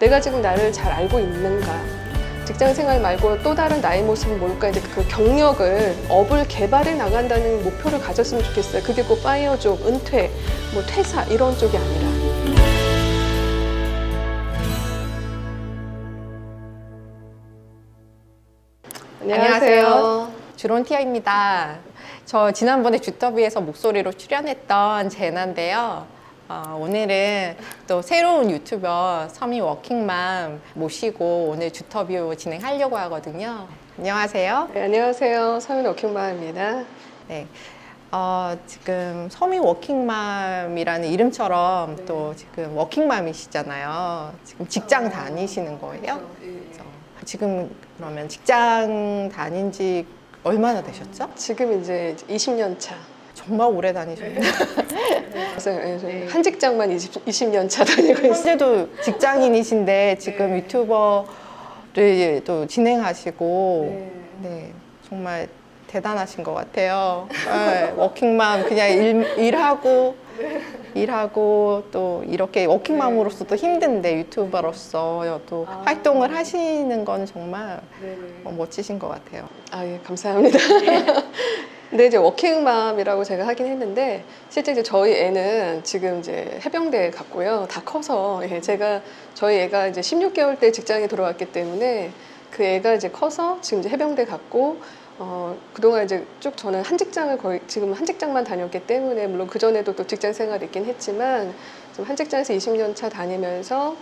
내가 지금 나를 잘 알고 있는가? 직장 생활 말고 또 다른 나의 모습은 뭘까? 이제 그 경력을 업을 개발해 나간다는 목표를 가졌으면 좋겠어요. 그게 꼭 파이어족, 은퇴, 뭐 퇴사 이런 쪽이 아니라. 안녕하세요. 주론티아입니다. 저 지난번에 주터비에서 목소리로 출연했던 제나인데요. 어, 오늘은 또 새로운 유튜버 서미 워킹맘 모시고 오늘 주터뷰 진행하려고 하거든요. 안녕하세요. 네, 안녕하세요. 서윤 워킹맘입니다. 네. 어, 지금 서미 워킹맘이라는 이름처럼 또 지금 워킹맘이시잖아요. 지금 직장 다니시는 거예요? 그래서 지금 그러면 직장 다닌 지 얼마나 되셨죠? 지금 이제 20년 차. 정말 오래 다니셨네요. 그래서 예, 저는 한 직장만 20, 20년 차 다니고 있어요. 현재도 직장인이신데 지금 유튜버를 또 진행하시고 네, 정말 대단하신 것 같아요. 네, 워킹맘 그냥 일, 일하고 일하고 또 이렇게 워킹맘으로서 또 힘든데 유튜버로서 또 아. 활동을 하시는 건 정말 어, 멋지신 것 같아요. 아, 예, 감사합니다. 근데 이제 워킹맘이라고 제가 하긴 했는데 실제 이제 저희 애는 지금 이제 해병대에 갔고요. 다 커서 예, 제가 저희 애가 이제 16개월 때 직장에 들어왔기 때문에 그 애가 이제 커서 지금 이제 해병대 갔고 어, 그동안 이제 쭉 저는 한 직장을 거의 지금 한 직장만 다녔기 때문에 물론 그 전에도 또 직장 생활이 있긴 했지만 지금 한 직장에서 20년 차 다니면서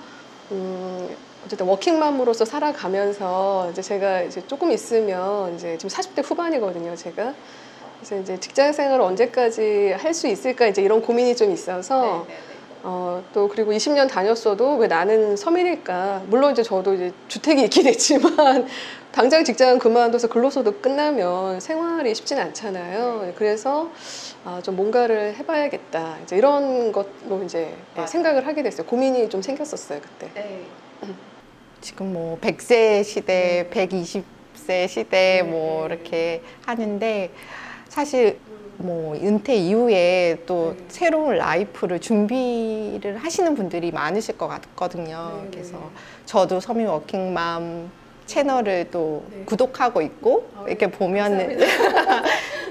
음, 어쨌든 워킹맘으로서 살아가면서 이제 제가 이제 조금 있으면 이제 지금 40대 후반이거든요, 제가. 그래서 이제 직장 생활을 언제까지 할 수 있을까 이제 이런 고민이 좀 있어서 어, 또 그리고 20년 다녔어도 왜 나는 서민일까? 물론 이제 저도 이제 주택이 있긴 했지만 당장 직장 그만둬서 근로소득 끝나면 생활이 쉽진 않잖아요. 그래서 아, 좀 뭔가를 해봐야겠다. 이제 이런 것로 이제 네, 생각을 하게 됐어요. 고민이 좀 생겼었어요 그때. 지금 뭐 100세 시대, 120세 시대 뭐 이렇게 하는데 사실 뭐 은퇴 이후에 또 새로운 라이프를 준비를 하시는 분들이 많으실 것 같거든요. 네, 그래서 네. 저도 서미 워킹맘 채널을 또 네. 구독하고 있고 아, 이렇게 보면은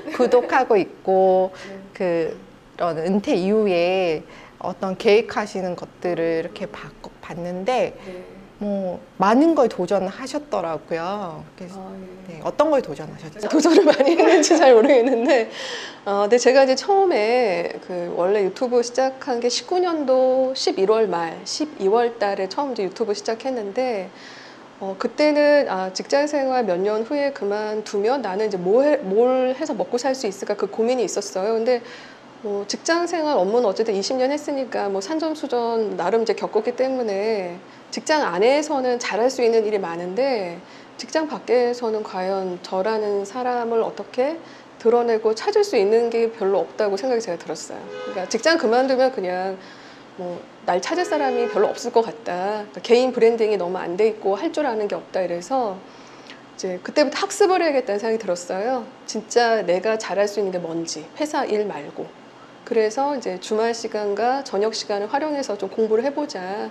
구독하고 있고 그 그런 은퇴 이후에 어떤 계획하시는 것들을 이렇게 바- 봤는데 뭐 많은 걸 도전하셨더라고요. 그래서 아, 예. 네, 어떤 걸 도전하셨죠? 도전을 많이 했는지 잘 모르겠는데, 어, 근데 제가 이제 처음에 그 원래 유튜브 시작한 게 19년도 11월 말, 12월 달에 처음 이제 유튜브 시작했는데, 어, 그때는 아, 직장 생활 몇 년 후에 그만두면 나는 이제 뭐 해, 뭘 해서 먹고 살 수 있을까 그 고민이 있었어요. 근데 뭐 직장 생활 업무는 어쨌든 20년 했으니까 뭐 산전수전 나름 이제 겪었기 때문에 직장 안에서는 잘할 수 있는 일이 많은데 직장 밖에서는 과연 저라는 사람을 어떻게 드러내고 찾을 수 있는 게 별로 없다고 생각이 제가 들었어요. 그러니까 직장 그만두면 그냥 뭐 날 찾을 사람이 별로 없을 것 같다. 그러니까 개인 브랜딩이 너무 안 돼 있고 할 줄 아는 게 없다. 이래서 이제 그때부터 학습을 해야겠다는 생각이 들었어요. 진짜 내가 잘할 수 있는 게 뭔지 회사 일 말고. 그래서 이제 주말 시간과 저녁 시간을 활용해서 좀 공부를 해보자.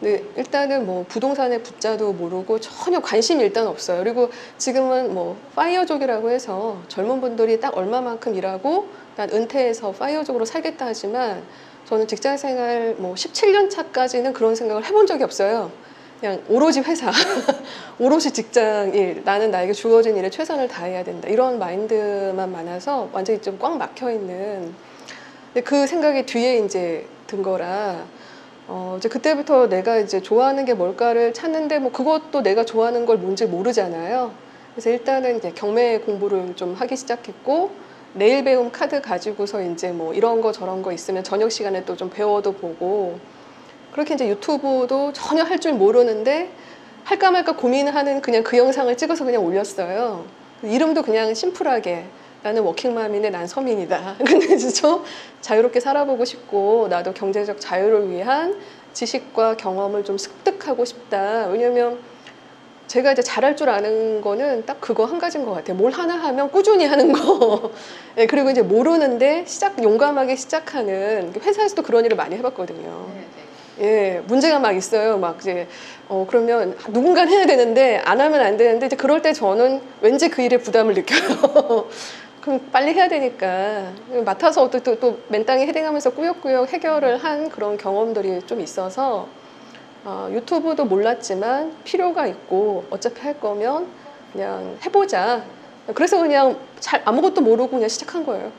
근데 일단은 뭐 부동산의 붙자도 모르고 전혀 관심이 일단 없어요. 그리고 지금은 뭐 파이어족이라고 해서 젊은 분들이 딱 얼마만큼 일하고 난 은퇴해서 파이어족으로 살겠다 하지만 저는 직장 생활 뭐 17년 차까지는 그런 생각을 해본 적이 없어요. 그냥 오로지 회사, 오롯이 직장 일, 나는 나에게 주어진 일에 최선을 다해야 된다. 이런 마인드만 많아서 완전히 좀 꽉 막혀 있는. 근데 그 생각이 뒤에 이제 든 거라 어, 이제 그때부터 내가 이제 좋아하는 게 뭘까를 찾는데 뭐 그것도 내가 좋아하는 걸 뭔지 모르잖아요. 그래서 일단은 이제 경매 공부를 좀 하기 시작했고 내일 배움 카드 가지고서 이제 뭐 이런 거 저런 거 있으면 저녁 시간에 또 좀 배워도 보고 그렇게 이제 유튜브도 전혀 할 줄 모르는데 할까 말까 고민하는 그냥 그 영상을 찍어서 그냥 올렸어요. 이름도 그냥 심플하게 나는 워킹맘인데 난 서민이다. 근데 진짜 자유롭게 살아보고 싶고 나도 경제적 자유를 위한 지식과 경험을 좀 습득하고 싶다. 왜냐면 제가 이제 잘할 줄 아는 거는 딱 그거 한 가지인 것 같아요. 뭘 하나 하면 꾸준히 하는 거. 네, 그리고 이제 모르는데 시작 용감하게 시작하는 회사에서도 그런 일을 많이 해봤거든요. 예, 문제가 막 있어요. 막 이제 어 그러면 누군가 해야 되는데 안 하면 안 되는데 이제 그럴 때 저는 왠지 그 일에 부담을 느껴요. 그럼 빨리 해야 되니까 맡아서 또, 또, 또 맨땅에 헤딩하면서 꾸역꾸역 해결을 한 그런 경험들이 좀 있어서 어, 유튜브도 몰랐지만 필요가 있고 어차피 할 거면 그냥 해보자. 그래서 그냥 잘 아무것도 모르고 그냥 시작한 거예요.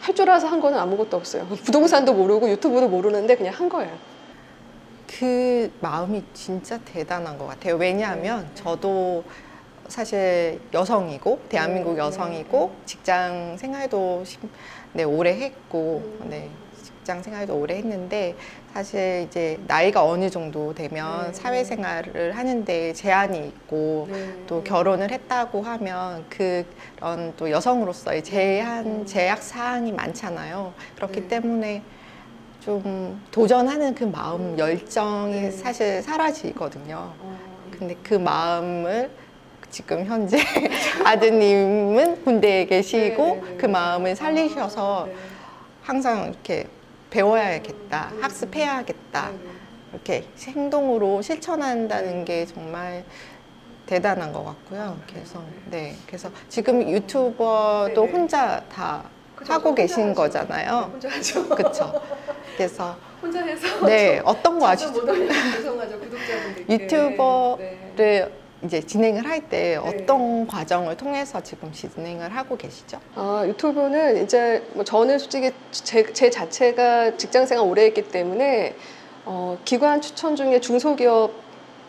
할 줄 알아서 한 거는 아무것도 없어요. 부동산도 모르고 유튜브도 모르는데 그냥 한 거예요. 그 마음이 진짜 대단한 것 같아요. 왜냐하면 저도 사실 여성이고 대한민국 네, 여성이고 직장 생활도 십- 네, 오래 했고 네, 직장 생활도 오래 했는데 사실 이제 나이가 어느 정도 되면 네, 사회생활을 하는데 제한이 있고 또 결혼을 했다고 하면 그런 또 여성으로서의 제한 제약 사항이 많잖아요. 그렇기 네. 때문에 좀 도전하는 그 마음 열정이 네. 사실 사라지거든요. 근데 그 마음을 지금 현재 아드님은 군대에 계시고 네, 네, 네. 그 마음을 살리셔서 네. 항상 이렇게 배워야겠다, 학습해야겠다 이렇게 행동으로 실천한다는 게 정말 대단한 것 같고요. 그래서 네, 그래서 지금 유튜버도 네, 네. 혼자 다 그죠, 하고 계신 하죠. 거잖아요. 혼자 하죠. 그렇죠. 그래서 혼자 해서 네 어떤 거 아시죠? 죄송하죠 유튜버를 네. 이제 진행을 할 때 어떤 과정을 통해서 지금 진행을 하고 계시죠? 아, 유튜브는 이제 뭐 저는 솔직히 제, 제 자체가 직장생활 오래 했기 때문에 어, 기관 추천 중에 중소기업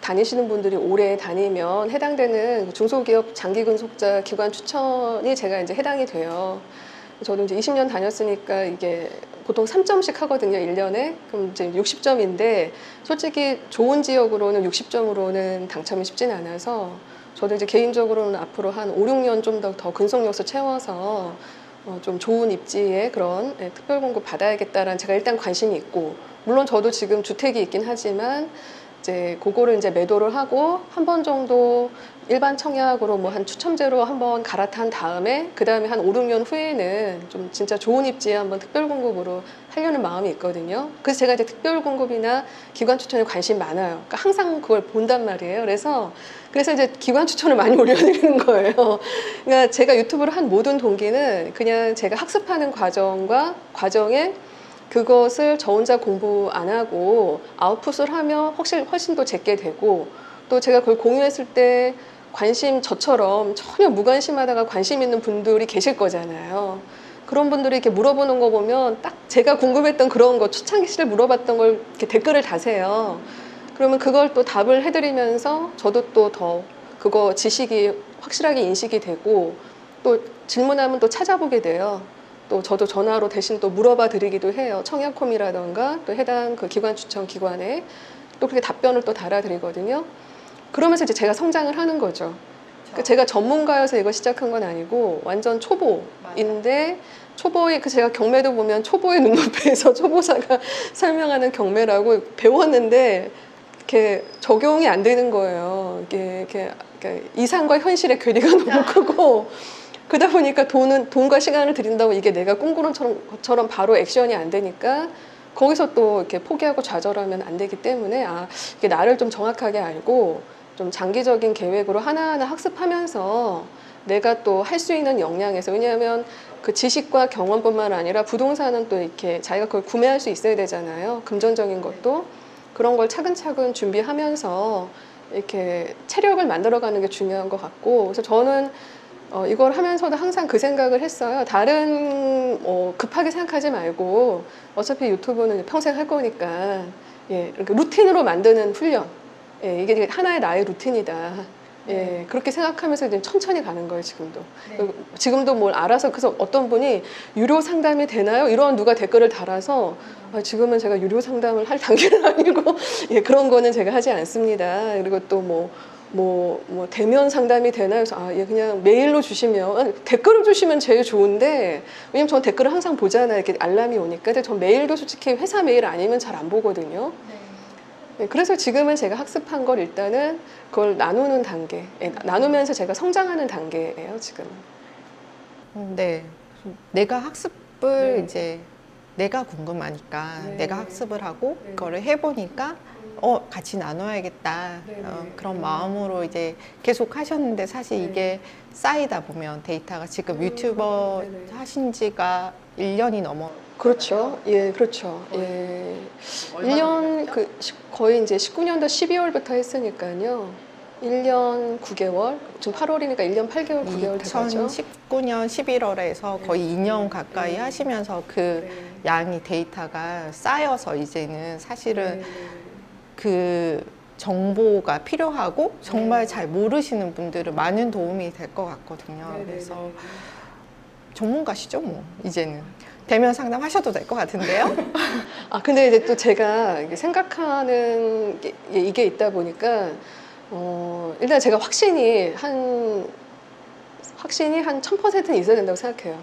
다니시는 분들이 오래 다니면 해당되는 중소기업 장기 근속자 기관 추천이 제가 이제 해당이 돼요. 저도 이제 20년 다녔으니까 이게 보통 3점씩 하거든요, 1년에. 그럼 이제 60점인데 솔직히 좋은 지역으로는 60점으로는 당첨이 쉽진 않아서 저도 이제 개인적으로는 앞으로 한 5, 6년 좀 더 더 근속 요소 채워서 어, 좀 좋은 입지에 그런 예, 특별 공급 받아야겠다라는 제가 일단 관심이 있고 물론 저도 지금 주택이 있긴 하지만 이제 그거를 이제 매도를 하고 한 번 정도 일반 청약으로 뭐 한 추첨제로 한번 갈아탄 다음에 그 다음에 한 5, 6년 후에는 좀 진짜 좋은 입지에 한번 특별 공급으로 하려는 마음이 있거든요. 그래서 제가 이제 특별 공급이나 기관 추천에 관심 많아요. 그러니까 항상 그걸 본단 말이에요. 그래서 그래서 이제 기관 추천을 많이 올려드리는 거예요. 그러니까 제가 유튜브를 한 모든 동기는 그냥 제가 학습하는 과정과 과정에 그것을 저 혼자 공부 안 하고 아웃풋을 하면 훨씬, 훨씬 더 제게 되고 또 제가 그걸 공유했을 때 관심 저처럼 전혀 무관심하다가 관심 있는 분들이 계실 거잖아요. 그런 분들이 이렇게 물어보는 거 보면 딱 제가 궁금했던 그런 거 초창기 시절 물어봤던 걸 이렇게 댓글을 다세요. 그러면 그걸 또 답을 해드리면서 저도 또 더 그거 지식이 확실하게 인식이 되고 또 질문하면 또 찾아보게 돼요. 또 저도 전화로 대신 또 물어봐 드리기도 해요. 청약홈이라던가 또 해당 그 기관 추천 기관에 또 그렇게 답변을 또 달아드리거든요. 그러면서 이제 제가 성장을 하는 거죠. 그러니까 제가 전문가여서 이거 시작한 건 아니고 완전 초보인데 초보의 그 제가 경매도 보면 초보의 눈높이에서 초보자가 설명하는 경매라고 배웠는데 이렇게 적용이 안 되는 거예요. 이게 이렇게, 이렇게 이상과 현실의 괴리가 너무 크고 그러다 보니까 돈은 돈과 시간을 들인다고 이게 내가 꿈꾸는 처럼, 것처럼 바로 액션이 안 되니까 거기서 또 이렇게 포기하고 좌절하면 안 되기 때문에 아 이게 나를 좀 정확하게 알고 좀 장기적인 계획으로 하나하나 학습하면서 내가 또 할 수 있는 역량에서 왜냐하면 그 지식과 경험뿐만 아니라 부동산은 또 이렇게 자기가 그걸 구매할 수 있어야 되잖아요 금전적인 것도 그런 걸 차근차근 준비하면서 이렇게 체력을 만들어가는 게 중요한 것 같고 그래서 저는 어, 이걸 하면서도 항상 그 생각을 했어요. 다른 뭐 급하게 생각하지 말고 어차피 유튜브는 평생 할 거니까 예, 이렇게 루틴으로 만드는 훈련. 예, 이게 하나의 나의 루틴이다. 예, 그렇게 생각하면서 이제 천천히 가는 거예요, 지금도. 그리고 지금도 뭘 알아서, 그래서 어떤 분이 유료 상담이 되나요? 이런 누가 댓글을 달아서 아, 지금은 제가 유료 상담을 할 단계는 아니고, 예, 그런 거는 제가 하지 않습니다. 그리고 또 뭐, 뭐, 뭐, 대면 상담이 되나요? 그래서 아, 예, 그냥 메일로 주시면, 아니, 댓글을 주시면 제일 좋은데, 왜냐면 전 댓글을 항상 보잖아요. 이렇게 알람이 오니까. 근데 전 메일도 솔직히 회사 메일 아니면 잘 안 보거든요. 네, 그래서 지금은 제가 학습한 걸 일단은 그걸 나누는 단계, 예, 나누면서 제가 성장하는 단계예요, 지금. 음, 네. 내가 학습을 네. 이제 내가 궁금하니까 네. 내가 학습을 하고 네. 그거를 해보니까 어 같이 나눠야겠다 네, 어, 네. 그런 음. 마음으로 이제 계속 하셨는데 사실 네. 이게 쌓이다 보면 데이터가 지금 음, 유튜버 네, 네. 하신 지가 1년이 넘어 그렇죠. 예, 그렇죠. 예. 1년 그 시- 거의 이제 19년도 12월부터 했으니까요. 1년 9개월, 지금 8월이니까 1년 8개월, 9개월 돼가죠. 2019년 11월에서 거의 네. 2년 가까이 네. 하시면서 그 양이 데이터가 쌓여서 이제는 사실은 네. 그 정보가 필요하고 정말 네. 잘 모르시는 분들은 많은 도움이 될 것 같거든요. 네, 네, 그래서 네. 전문가시죠, 뭐 이제는 대면 상담하셔도 될 것 같은데요. 아 근데 이제 또 제가 이게 생각하는 게 이게 있다 보니까 어 일단 제가 확신이 한 확신이 한 1000%는 있어야 된다고 생각해요.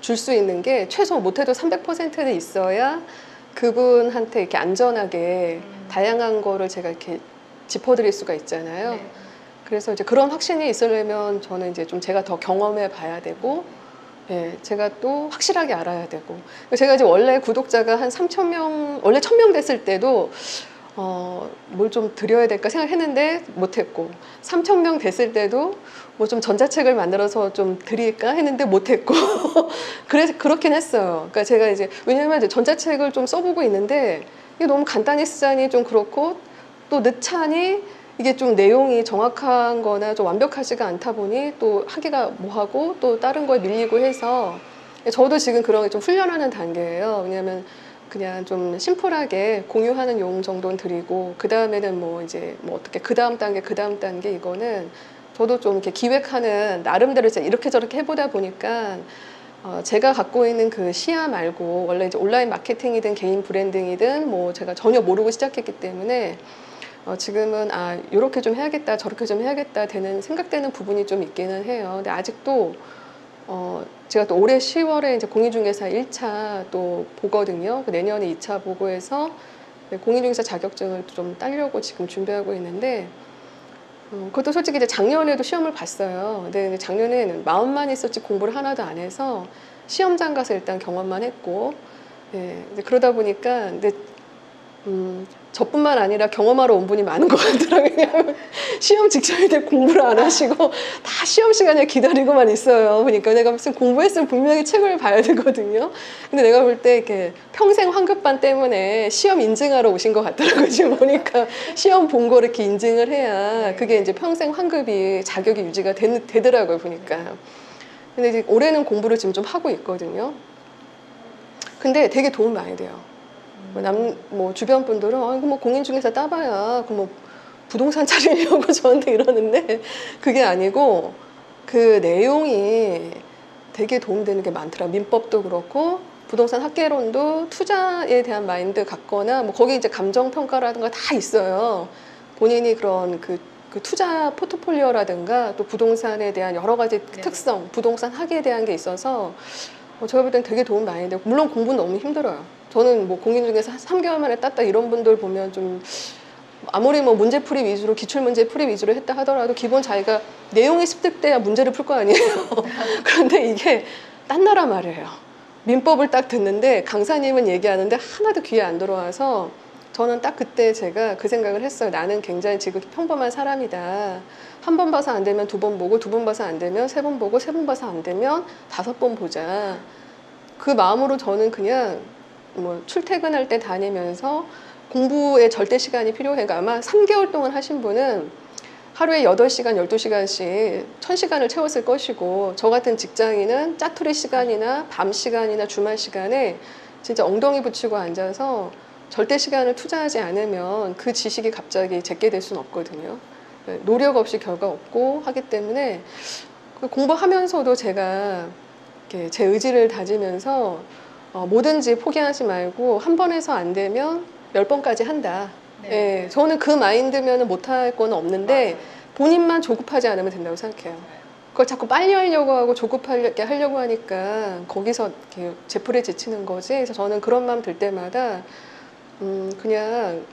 줄 수 있는 게 최소 못해도 300%는 있어야 그분한테 이렇게 안전하게 다양한 거를 제가 이렇게 짚어드릴 수가 있잖아요. 그래서 이제 그런 확신이 있으려면 저는 이제 좀 제가 더 경험해 봐야 되고, 예, 제가 또 확실하게 알아야 되고. 제가 이제 원래 구독자가 한 3천 명, 원래 1천 명 됐을 때도 어, 뭘 좀 드려야 될까 생각했는데 못했고, 3천 명 됐을 때도 뭐 좀 전자책을 만들어서 좀 드릴까 했는데 못했고, 그래서 그렇긴 했어요. 그러니까 제가 이제 왜냐면 이제 전자책을 좀 써보고 있는데 이게 너무 간단히 쓰자니 좀 그렇고 또 늦자니 이게 좀 내용이 정확한 거나 좀 완벽하지가 않다 보니 또 하기가 뭐하고 또 다른 거에 밀리고 해서 저도 지금 그런 게 좀 훈련하는 단계예요. 왜냐하면 그냥 좀 심플하게 공유하는 용 정도는 드리고 그 다음에는 뭐 이제 뭐 어떻게 그 다음 단계 그 다음 단계 이거는 저도 좀 이렇게 기획하는 나름대로 이제 이렇게 저렇게 해보다 보니까 어, 제가 갖고 있는 그 시야 말고 원래 이제 온라인 마케팅이든 개인 브랜딩이든 뭐 제가 전혀 모르고 시작했기 때문에 어, 지금은 아 이렇게 좀 해야겠다 저렇게 좀 해야겠다 되는 생각되는 부분이 좀 있기는 해요. 근데 아직도 어, 제가 또 올해 10월에 이제 공인중개사 1차 또 보거든요. 그 내년에 2차 보고해서 네, 공인중개사 자격증을 좀 따려고 지금 준비하고 있는데 어, 그것도 솔직히 이제 작년에도 시험을 봤어요. 근데 작년에는 마음만 있었지 공부를 하나도 안 해서 시험장 가서 일단 경험만 했고, 예, 그러다 보니까 근데 음, 저뿐만 아니라 경험하러 온 분이 많은 것 같더라고요. 시험 직전인데 공부를 안 하시고 다 시험 시간에 기다리고만 있어요. 그러니까 내가 무슨 공부했으면 분명히 책을 봐야 되거든요. 근데 내가 볼 때 이렇게 평생 환급반 때문에 시험 인증하러 오신 것 같더라고요. 지금 보니까 시험 본 거 이렇게 인증을 해야 그게 이제 평생 환급이 자격이 유지가 되, 되더라고요. 보니까. 근데 이제 올해는 공부를 지금 좀 하고 있거든요. 근데 되게 도움 많이 돼요. 뭐 남, 뭐 주변 분들은 아, 이거 뭐 공인중개사 따봐야 그뭐 부동산 차리려고 저한테 이러는데 그게 아니고 그 내용이 되게 도움되는 게 많더라. 민법도 그렇고 부동산 학계론도 투자에 대한 마인드 갖거나 뭐 거기 이제 감정 평가라든가 다 있어요. 본인이 그런 그, 그 투자 포트폴리오라든가 또 부동산에 대한 여러 가지 특성, 부동산 학에 대한 게 있어서 어, 제가 볼 땐 되게 도움 많이 되고 물론 공부는 너무 힘들어요. 저는 뭐 공인중개사 3개월 만에 땄다 이런 분들 보면 좀 아무리 뭐 문제풀이 위주로 기출 문제 풀이 위주로 했다 하더라도 기본 자기가 내용이 습득돼야 문제를 풀 거 아니에요. 그런데 이게 딴 나라 말이에요. 민법을 딱 듣는데 강사님은 얘기하는데 하나도 귀에 안 들어와서 저는 딱 그때 제가 그 생각을 했어요. 나는 굉장히 지금 평범한 사람이다. 한 번 봐서 안 되면 두 번 보고 두 번 봐서 안 되면 세 번 보고 세 번 봐서 안 되면 다섯 번 보자. 그 마음으로 저는 그냥 뭐 출퇴근할 때 다니면서 공부에 절대 시간이 필요해. 그러니까 아마 3개월 동안 하신 분은 하루에 8시간, 12시간씩 1000시간을 채웠을 것이고 저 같은 직장인은 짜투리 시간이나 밤 시간이나 주말 시간에 진짜 엉덩이 붙이고 앉아서 절대 시간을 투자하지 않으면 그 지식이 갑자기 제게 될 수는 없거든요. 네, 노력 없이 결과 없고 하기 때문에 그 공부하면서도 제가 제 의지를 다지면서 어, 뭐든지 포기하지 말고 한번 해서 안 되면 열 번까지 한다. 예, 저는 그 마인드면 못할 건 없는데 본인만 조급하지 않으면 된다고 생각해요. 그걸 자꾸 빨리 하려고 하고 조급하게 하려고 하니까 거기서 이렇게 제풀에 지치는 거지. 그래서 저는 그런 마음 들 때마다 음, 그냥